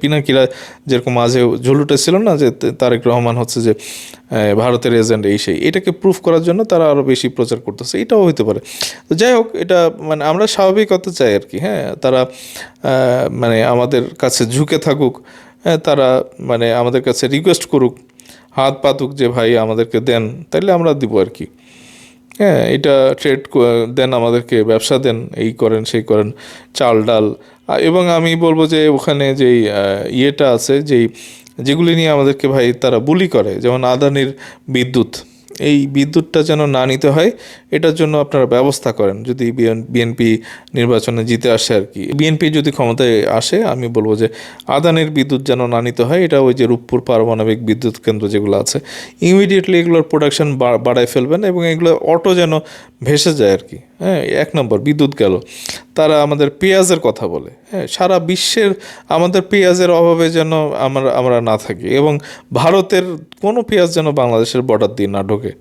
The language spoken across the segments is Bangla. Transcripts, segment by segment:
পিনাকিরা যেরকম মাঝে ঝুল উঠেছিল না যে তারেক রহমান হচ্ছে যে ভারতের এজেন্ট এই সেই। এটাকে প্রুফ করার জন্য তারা আরও বেশি প্রচার করতেছে। এটাও হতে পারে। তো যাই হোক, এটা মানে আমরা স্বাভাবিকতা চাই আর কি হ্যাঁ। তারা মানে আমাদের কাছে ঝুঁকে থাকুক হ্যাঁ। তারা মানে আমাদের কাছে রিকোয়েস্ট করুক, হাত পাতুক যে ভাই আমাদেরকে দেন, তাইলে আমরা দিব আর কি। হ্যাঁ এটা ট্রেড দেন আমাদেরকে ব্যবসা দেন, এই করেন, সেই করেন, চাল, ডাল। এবং আমি বলব যে ওখানে যেই ইয়েটা আছে, যেই, যেগুলি নিয়ে আমাদেরকে ভাই তারা বুলি করে, যেমন আদানির বিদ্যুৎ। এই বিদ্যুৎটা যেন না নিতে হয়, এটার জন্য আপনারা ব্যবস্থা করেন। যদি বিএনপি নির্বাচনে জিতে আসে আর কি। বিএনপি যদি ক্ষমতায় আসে, আমি বলব যে আদানির বিদ্যুৎ যেন না নিতে হয়, এটা ওই যে রূপপুর পারমাণবিক বিদ্যুৎ কেন্দ্র যেগুলো আছে ইমিডিয়েটলি এগুলোর প্রোডাকশন বাড়ায় ফেলবেন এবং এগুলো অটো যেন ভেসে যায় আর কি। হ্যাঁ এক নম্বর, বিদ্যুৎ গেল। তারা আমাদের পেঁয়াজের কথা বলে। হ্যাঁ সারা বিশ্বের আমাদের পেঁয়াজের অভাবে যেন আমরা আমরা না থাকি এবং ভারতের কোনো পেঁয়াজ যেন বাংলাদেশের বর্ডার দিয়ে না ঢোকে।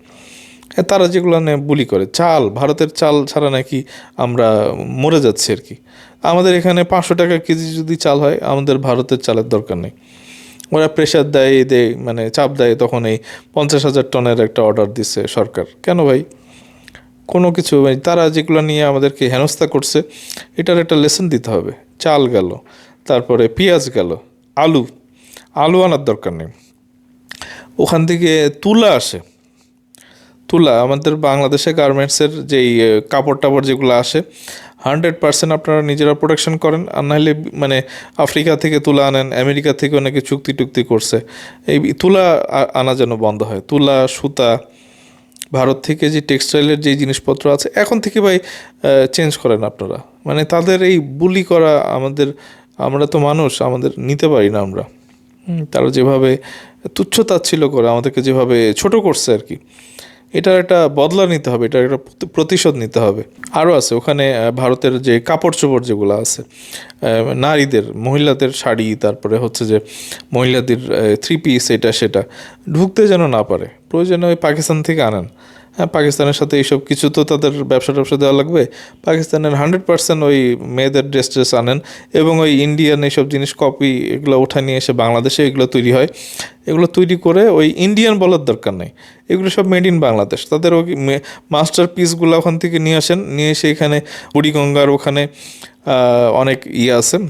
হ্যাঁ তারা যেগুলো নিয়ে বুলি করে, চাল, ভারতের চাল ছাড়া নাকি আমরা মরে যাচ্ছি আর কি। আমাদের এখানে পাঁচশো টাকা কেজি যদি চাল হয়, আমাদের ভারতের চালের দরকার নেই। ওরা প্রেশার দেয় দেয় মানে চাপ দেয়, তখন এই পঞ্চাশ হাজার টনের একটা অর্ডার দিচ্ছে সরকার। কেন ভাই? কোনো কিছু মানে তারা যেগুলো নিয়ে আমাদেরকে হেনস্থা করছে, এটার একটা লেসন দিতে হবে। চাল গেল, তারপরে পেঁয়াজ গেল, আলু আলু আনার দরকার নেই। ওখান থেকে তুলা আসে। তুলা আমাদের বাংলাদেশে গার্মেন্টসের যেই কাপড় টাপড় যেগুলো আসে হান্ড্রেড পার্সেন্ট আপনারা নিজেরা প্রোডাকশন করেন। আর নাহলে মানে আফ্রিকা থেকে তুলা আনেন, আমেরিকা থেকে অনেকে চুক্তি টুক্তি করছে। এই তুলা আনা যেন বন্ধ হয়। তুলা, সুতা ভারত থেকে যে টেক্সটাইলের যে জিনিসপত্র আছে, এখন থেকে ভাই চেঞ্জ করেন আপনারা। মানে তাদের এই বুলি করা আমাদের, আমরা তো মানুষ, আমাদের নিতে পারি না আমরা। তারা যেভাবে তুচ্ছ তাচ্ছিল্য করে, আমাদেরকে যেভাবে ছোট করছে আর কি, এটার একটা বদলা নিতে হবে, এটার একটা প্রতিশোধ নিতে হবে। আরও আছে, ওখানে ভারতের যে কাপড় চোপড় যেগুলো আছে নারীদের, মহিলাদের শাড়ি, তারপরে হচ্ছে যে মহিলাদের থ্রি পিস এটা সেটা, ঢুকতে যেন না পারে। প্রয়োজনে ওই পাকিস্তান থেকে আনেন। হ্যাঁ পাকিস্তানের সাথে এইসব কিছু তো তাদের ব্যবসা ট্যাবসা দেওয়া লাগবে। পাকিস্তানের হান্ড্রেড পার্সেন্ট ওই মেয়েদের ড্রেস ট্রেস আনেন এবং ওই ইন্ডিয়ান এইসব জিনিস কপি এগুলো ওঠা নিয়ে এসে বাংলাদেশে এগুলো তৈরি হয়। এগুলো তৈরি করে ওই ইন্ডিয়ান বলার দরকার নেই। এগুলো সব মেড ইন বাংলাদেশ। তাদের ওই মাস্টার পিসগুলো ওখান থেকে নিয়ে আসেন। নিয়ে এসে এখানে বুড়িগঙ্গার ওখানে অনেক ইয়ে আছে। আহ,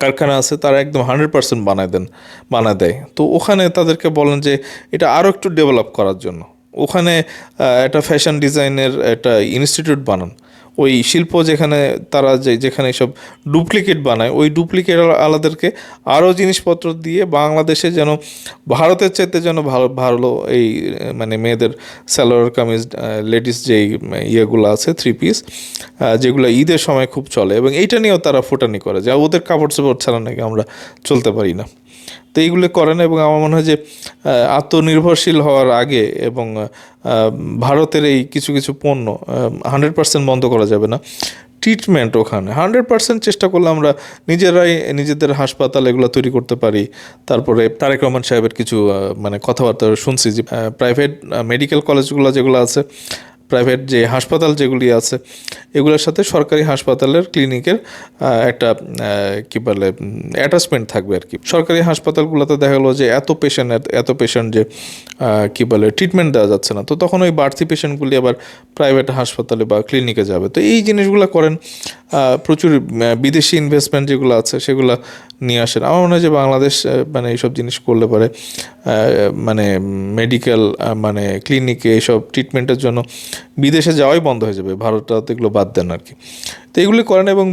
কারখানা আছে, তারা একদম হান্ড্রেড পার্সেন্ট বানায় দেন, বানায় দেয়। তো ওখানে তাদেরকে বলেন যে, এটা আরও একটু ডেভেলপ করার জন্য। ওখানে একটা ফ্যাশন ডিজাইনের একটা ইনস্টিটিউট বানান। ওই শিল্প যেখানে তারা যে, যেখানে সব ডুপ্লিকেট বানায়, ওই ডুপ্লিকেট আলাদেরকে আরও জিনিসপত্র দিয়ে বাংলাদেশে যেন, ভারতের চাইতে যেন ভালো ভালো এই মানে মেয়েদের স্যালোয়ার কামিজ লেডিস যেই ইয়েগুলো আছে থ্রি পিস যেগুলো ঈদের সময় খুব চলে এবং এইটা নিয়েও তারা ফোটানি করে যে, ওদের কাপড় চোপড় ছাড়া নাকি আমরা চলতে পারি না। তো এইগুলো করেন এবং আমার মনে হয় যে আত্মনির্ভরশীল হওয়ার আগে এবং ভারতের এই কিছু কিছু পণ্য হান্ড্রেড পার্সেন্ট বন্ধ করা যাবে না। ট্রিটমেন্ট ওখানে হান্ড্রেড পার্সেন্ট চেষ্টা করলে আমরা নিজেরাই নিজেদের হাসপাতাল এগুলো তৈরি করতে পারি। তারপরে তারেক রহমান সাহেবের কিছু মানে কথাবার্তা শুনছি যে প্রাইভেট মেডিকেল কলেজগুলো যেগুলো আছে প্রাইভেট যে হাসপাতাল যেগুলি আছে, এগুলোর সাথে সরকারি হাসপাতালের ক্লিনিকের একটা কী বলে অ্যাটাচমেন্ট থাকবে আর কি। সরকারি হাসপাতালগুলোতে দেখা গেলো যে এত পেশেন্ট এত পেশেন্ট যে কি বলে ট্রিটমেন্ট দেওয়া যাচ্ছে না। তো তখন ওই বাড়তি পেশেন্টগুলি আবার প্রাইভেট হাসপাতালে বা ক্লিনিকে যাবে। তো এই জিনিসগুলো করেন প্রচুর বিদেশি ইনভেস্টমেন্ট যেগুলো আছে, সেগুলো নিয়ে আসেন। আমার মনে হয় যে বাংলাদেশ মানে এইসব জিনিস করলে পারে মানে মেডিকেল মানে ক্লিনিকে এইসব ট্রিটমেন্টের জন্য বিদেশে যাওয়াই বন্ধ হয়ে যাবে ভারতটা তো এগুলো বাদ দেন আর কি। তো এগুলি করেন এবং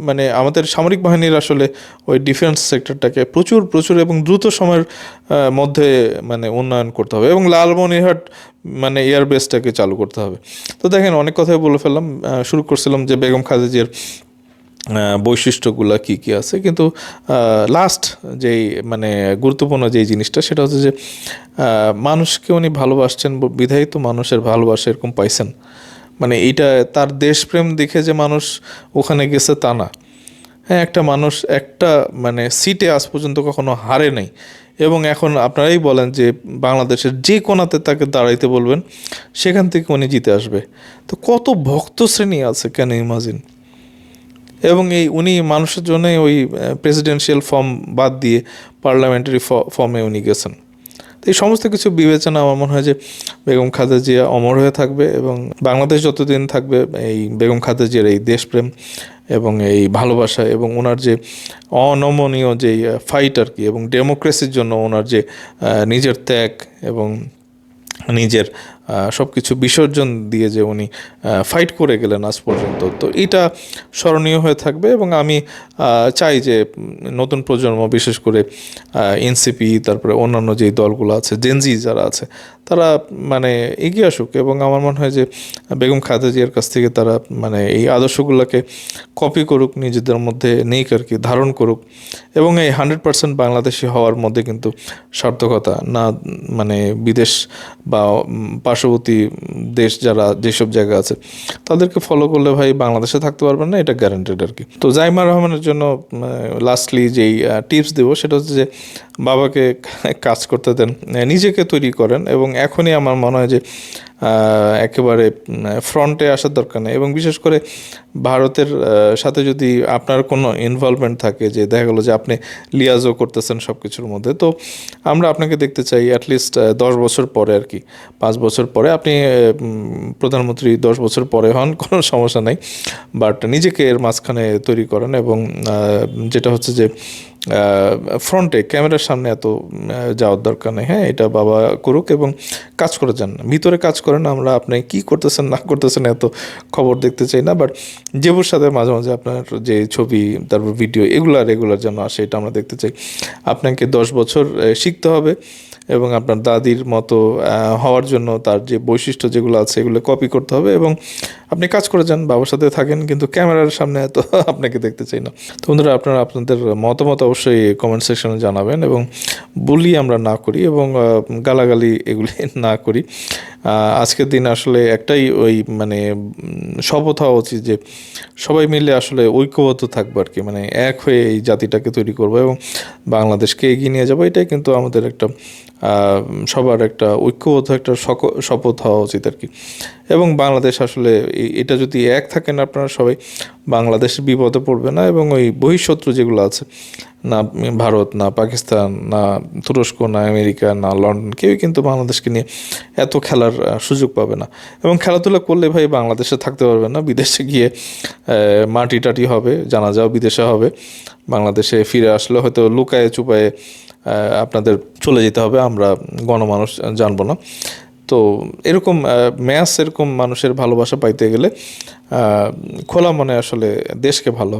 মানে আমাদের সামরিক বাহিনীর আসলে ওই ডিফেন্স সেক্টরটাকে প্রচুর প্রচুর এবং দ্রুত সময়ের মধ্যে মানে উন্নয়ন করতে হবে এবং লালমনিরহাট মানে এয়ারবেসটাকে চালু করতে হবে। তো দেখেন অনেক কথাই বলে ফেললাম শুরু করছিলাম যে বেগম খালেজিয়ার আহ, বৈশিষ্ট্যগুলো কি কি আছে? কিন্তু লাস্ট যেই মানে গুরুত্বপূর্ণ যেই জিনিসটা সেটা হচ্ছে যে মানুষকে উনি ভালোবাসছেন, ব- বিধায়ী তো মানুষের ভালোবাসা এরকম পাইছেন। মানে এইটা তার দেশপ্রেম দেখে যে মানুষ ওখানে গেছে তা না। হ্যাঁ একটা মানুষ একটা মানে সিটে আজ পর্যন্ত কখনো হারে নাই। এবং এখন আপনারাই বলেন যে, বাংলাদেশের যে কোনাতে তাকে দাঁড়াইতে বলবেন, সেখান থেকে উনি জিতে আসবে। তো কত ভক্ত শ্রেণি আছে কেন ইমাজিন এবং এই উনি মানুষের জন্য ওই প্রেসিডেন্সিয়াল ফর্ম বাদ দিয়ে পার্লামেন্টারি ফর্মে উনি গেছেন। তো এই সমস্ত কিছু বিবেচনা আমার মনে হয় যে বেগম খালেদা জিয়া অমর হয়ে থাকবে এবং বাংলাদেশ যতদিন থাকবে, এই বেগম খালেদা জিয়ার এই দেশপ্রেম এবং এই ভালোবাসা এবং ওনার যে অনমনীয় যে ফাইট আর কি এবং ডেমোক্রেসির জন্য ওনার যে নিজের ত্যাগ এবং নিজের সব কিছু বিসর্জন দিয়ে যে উনি ফাইট করে গেলেন আজ পর্যন্ত। তো এটা স্মরণীয় হয়ে থাকবে এবং আমি চাই যে নতুন প্রজন্ম, বিশেষ করে এনসিপি তারপরে অন্যান্য যেই দলগুলো আছে জেনজি যারা আছে, তারা মানে এগিয়ে আসুক এবং আমার মনে হয় যে, বেগম খালেদা জিয়ার কাছ থেকে তারা মানে এই আদর্শগুলোকে কপি করুক, নিজেদের মধ্যে নেই আর কি ধারণ করুক এবং এই হান্ড্রেড পার্সেন্ট বাংলাদেশি হওয়ার মধ্যে কিন্তু সার্থকতা না মানে বিদেশ বা পার্শ্ববর্তী দেশ যারা যেসব জায়গা আছে, তাদেরকে ফলো করলে ভাই বাংলাদেশে থাকতে পারবেন না, এটা গ্যারান্টেড আর কি। তো জাইমা রহমানের জন্য লাস্টলি যেই টিপস দেবো, সেটা হচ্ছে যে বাবাকে কাজ করতে দেন নিজেকে তৈরি করেন এবং এখনই আমার মনে হয় যে একেবারে ফ্রন্টে আসার দরকার নেই। এবং বিশেষ করে ভারতের সাথে যদি আপনার কোনো ইনভলভমেন্ট থাকে যে দেখা গেলো যে আপনি লিয়াজও করতেছেন সব কিছুর মধ্যে, তো আমরা আপনাকে দেখতে চাই অ্যাটলিস্ট দশ বছর পরে আর কি, পাঁচ বছর পরে আপনি প্রধানমন্ত্রী দশ বছর পরে হন, কোনো সমস্যা নাই। বাট নিজেকে এর মাঝখানে তৈরি করেন এবং যেটা হচ্ছে যে ফ্রন্টে, ক্যামেরার সামনে এত যাওয়ার দরকার নেই। হ্যাঁ এটা বাবা করুক এবং কাজ করে যান। ভিতরে কাজ করেন, আমরা আপনি কি করতেছেন, না করতেছেন এত খবর দেখতে চাই না। বাট জেবুর সাথে মাঝে মাঝে আপনার যে ছবি, তারপর ভিডিও, এগুলা রেগুলার যেন আসে, এটা আমরা দেখতে চাই। আপনাকে দশ বছর শিখতে হবে। এবং আপনার দাদির মতো হওয়ার জন্য তার যে বৈশিষ্ট্য যেগুলো আছে এগুলো কপি করতে হবে এবং আপনি কাজ করে যান, বাবার সাথে থাকেন, কিন্তু ক্যামেরার সামনে এত আপনাকে দেখতে চাই না। তো বন্ধুরা, আপনারা আপনাদের মতামত অবশ্যই কমেন্ট সেকশনে জানাবেন এবং বুলি আমরা না করি এবং গালাগালি এগুলি না করি। আজকের দিন আসলে একটাই ওই মানে শপথ হওয়া উচিত যে সবাই মিলে আসলে ঐক্যবদ্ধ থাকব আর কি মানে এক হয়ে এই জাতিটাকে তৈরি করব এবং বাংলাদেশকে এগিয়ে নিয়ে যাব, এটাই কিন্তু আমাদের একটা সবার একটা ঐক্যবদ্ধ একটা শপথ হওয়া উচিত আর কি। এবং বাংলাদেশ আসলে এটা যদি এক থাকেন আপনারা সবাই, বাংলাদেশ বিপদে পড়বে না এবং ওই বহিঃশত্রু যেগুলো আছে, না ভারত, না পাকিস্তান, না তুরস্ক, না আমেরিকা, না লন্ডন, কেউই কিন্তু বাংলাদেশকে নিয়ে এত খেলার সুযোগ পাবে না। এবং খেলাধুলা করলে ভাই বাংলাদেশে থাকতে পারবে না, বিদেশে গিয়ে মাটি টাটি হবে জানা যাও বিদেশে হবে। বাংলাদেশে ফিরে আসলে হয়তো লুকায়ে চুপায়ে আপনাদের চলে যেতে হবে। আমরা গণমানুষ জানব না। তো এরকম ম্যাচ এরকম মানুষের ভালোবাসা পাইতে গেলে খোলা মনে আসলে দেশকে ভালো,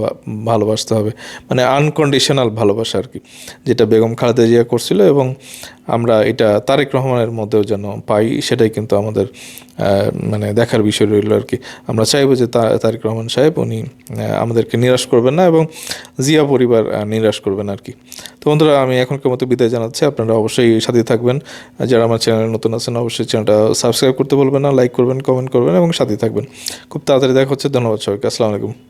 ভালোবাসতে হবে। মানে আনকন্ডিশনাল ভালোবাসা আর কি, যেটা বেগম খালেদা জিয়া করছিল এবং আমরা এটা তারেক রহমানের মধ্যেও যেন পাই, সেটাই কিন্তু আমাদের মানে দেখার বিষয় রইল আর কি। আমরা চাইব যে তারেক রহমান সাহেব, উনি আমাদেরকে নিরাশ করবেন না এবং জিয়া পরিবার নিরাশ করবেন আর কি। তো বন্ধুরা, আমি এখনকার মতো বিদায় জানাচ্ছি। আপনারা অবশ্যই সাথে থাকবেন। যারা আমার চ্যানেলে নতুন আছেন, অবশ্যই চ্যানেলটা সাবস্ক্রাইব করতে বলবেন না, লাইক করবেন, কমেন্ট করবেন, এবং সাথে থাকবেন। খুব তাড়াতাড়ি দেখা হচ্ছে। ধন্যবাদ সবাইকে। আসসালামু আলাইকুম।